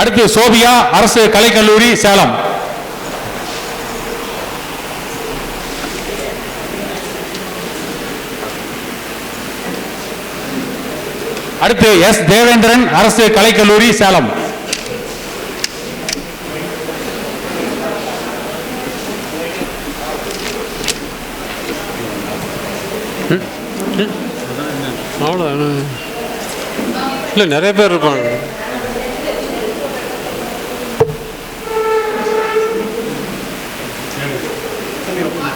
அடுத்து சோபியா அரசு கலைக்கல்லூரி சேலம். அடுத்து எஸ் தேவேந்திரன் அரசு கலைக்கல்லூரி சேலம். இல்லை நிறைய பேர் இருப்பாங்க.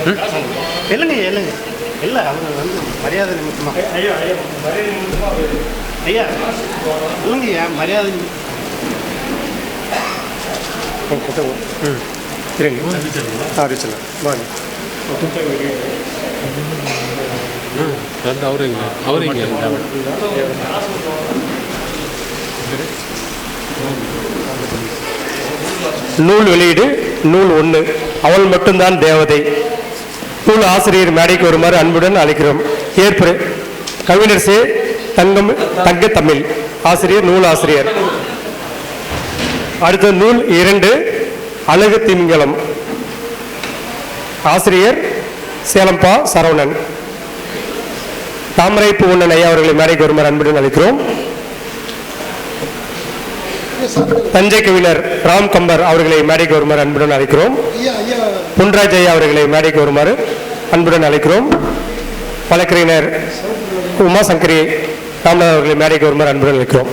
இந்த. இல்லைங்க இல்லைங்க இல்லை அவங்க வந்து மரியாதை நிமித்தமாக ஐயா ஐயா மரியாதை நிமித்தமாக ஐயா இல்லைங்க ஐயா மரியாதை நிமித்தம் ம். சரிங்க அறிவிச்சலாம் வாங்க ரெண்டு அவரு நூல் வெளியீடு நூல் ஒன்று அவள் மட்டும்தான் தேவதை. நூல் ஆசிரியர் மேடைக்கு வருமாறு அன்புடன் அழைக்கிறோம். ஏற்பு கவிஞர் சே. தங்கம் தங்க தமிழ். ஆசிரியர் நூல் ஆசிரியர். அடுத்த நூல் இரண்டு. அழகு திமிங்கலம். ஆசிரியர் சேலம்பா சரவணன். தாமரை பூவண்ணன் ஐயா அவர்களை மேடைக்கு வருமாறு அன்புடன் அழைக்கிறோம். தஞ்சை கவிஞர் ராம் கம்பர் அவர்களை மேடைக்கு வருமாறு அன்புடன் அழைக்கிறோம். புன்ராஜ் ஐயா அவர்களை மேடைக்கு வருமாறு அன்புடன் அழைக்கிறோம். வழக்கறிஞர் உமா சங்கரி ராமநாத் அவர்களை மேடைக்கு வருமாறு அன்புடன் அழைக்கிறோம்.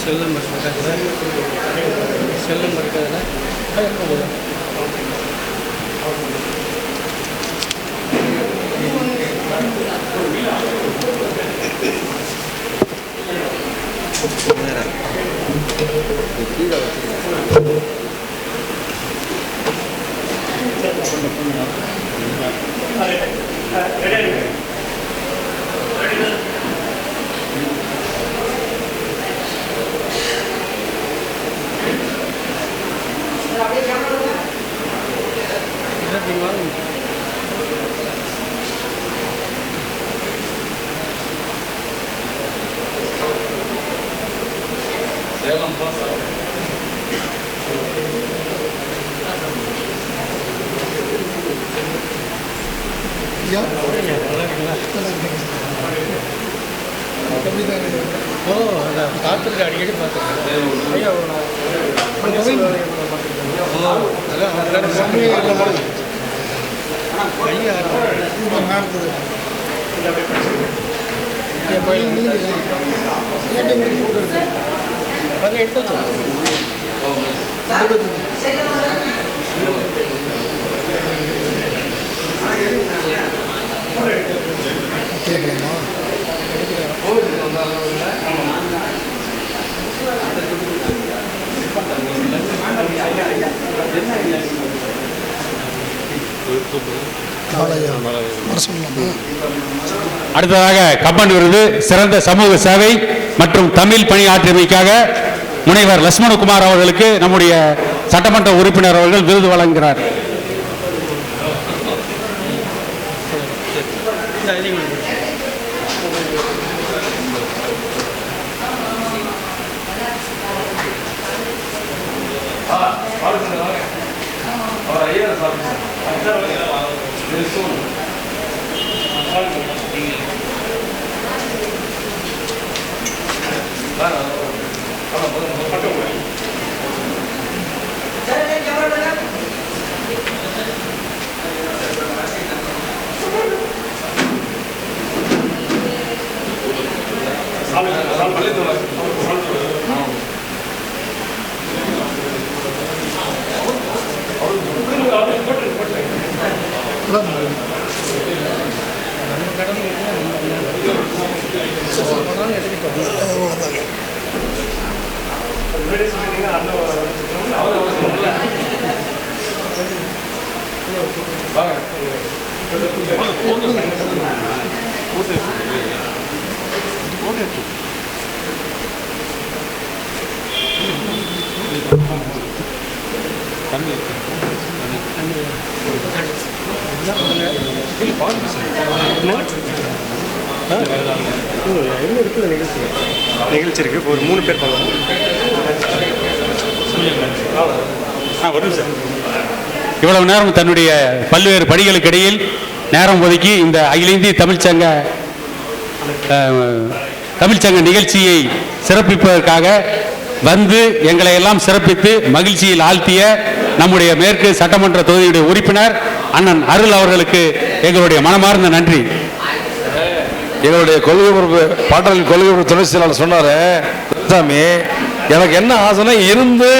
செல் நம்பர் இருக்காதுல்ல செல் நம்பர் Selam é Pasar. ஓ அதான். பார்த்துருக்கேன் அடிக்கடி பார்த்துருக்கேன். எடுத்து அடுத்ததாக கம்பன் விருது சிறந்த சமூக சேவை மற்றும் தமிழ் பணியாற்றியமைக்காக முனைவர் லட்சுமணகுமார் அவர்களுக்கு நம்முடைய சட்டமன்ற உறுப்பினர் அவர்கள் விருது வழங்குகிறார். என்ன இருக்குல்ல நிகழ்ச்சி நிகழ்ச்சி இருக்கு ஒரு மூணு பேர் பண்ணலாம் ஆ வரும் சார் இவ்வளவு நேரம் தன்னுடைய பல்வேறு படிகளுக்கு இடையில் நேரம் ஒதுக்கி இந்த அகில இந்திய தமிழ்ச்சங்க தமிழ்ச்சங்க நிகழ்ச்சியை சிறப்பிப்பதற்காக வந்து எங்களை எல்லாம் சிறப்பித்து மகிழ்ச்சியில் ஆழ்த்திய நம்முடைய மேற்கு சட்டமன்ற தொகுதியுடைய உறுப்பினர் அண்ணன் அருள் அவர்களுக்கு எங்களுடைய மனமார்ந்த நன்றி. எங்களுடைய கொள்கை உறுப்பு பாட்டாளி கொள்கை உறுப்பு துணை செயலாளர் சொன்னாரு சாமி எனக்கு என்ன ஆசைன்னா இருந்து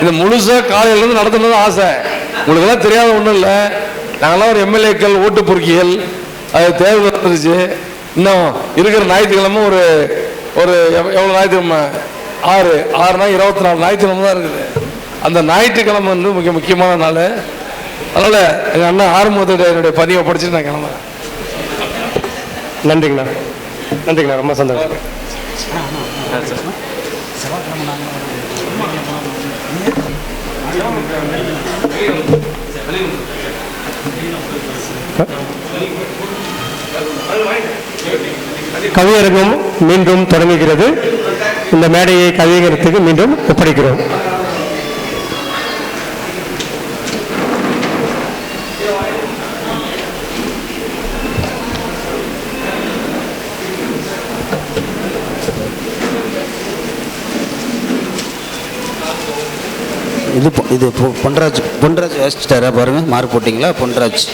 இந்த முழுசா காலையில இருந்து ஆசை. உங்களுக்கு எல்லாம் தெரியாத ஒன்றும் இல்லை. நாங்கெல்லாம் ஒரு எம்எல்ஏக்கள் ஓட்டு பொறுக்கிகள் அது தேர்தல் வந்துருச்சு இன்னும் இருக்கிற ஞாயிற்றுக்கிழமை ஒரு ஒரு எவ்- எவ்வளவு ஞாயிற்றுக்கிழமை ஆறு ஆறுனா இருபத்தி நாலு ஞாயிற்றுக்கிழமை தான் இருக்குது அந்த ஞாயிற்றுக்கிழமை வந்து மிக முக்கியமான நாள் அதனால எங்கள் அண்ணன் ஆறுமுகத்தோட என்னுடைய பதிவை படிச்சுட்டு நான் கிளம்புறேன் நன்றிங்கண்ணா நன்றிங்கண்ணா ரொம்ப சந்தோஷம் கவியரங்கம் மீண்டும் தொடங்குகிறது. இந்த மேடையை கவியரங்கத்துக்கு மீண்டும் ஒப்படைக்கிறோம். இது இது பொன்ராஜ் பொன்ராஜ் வாசிச்சிட்டாரா பாருங்க மார்க் போட்டிங்களா? பொன்ராஜ்.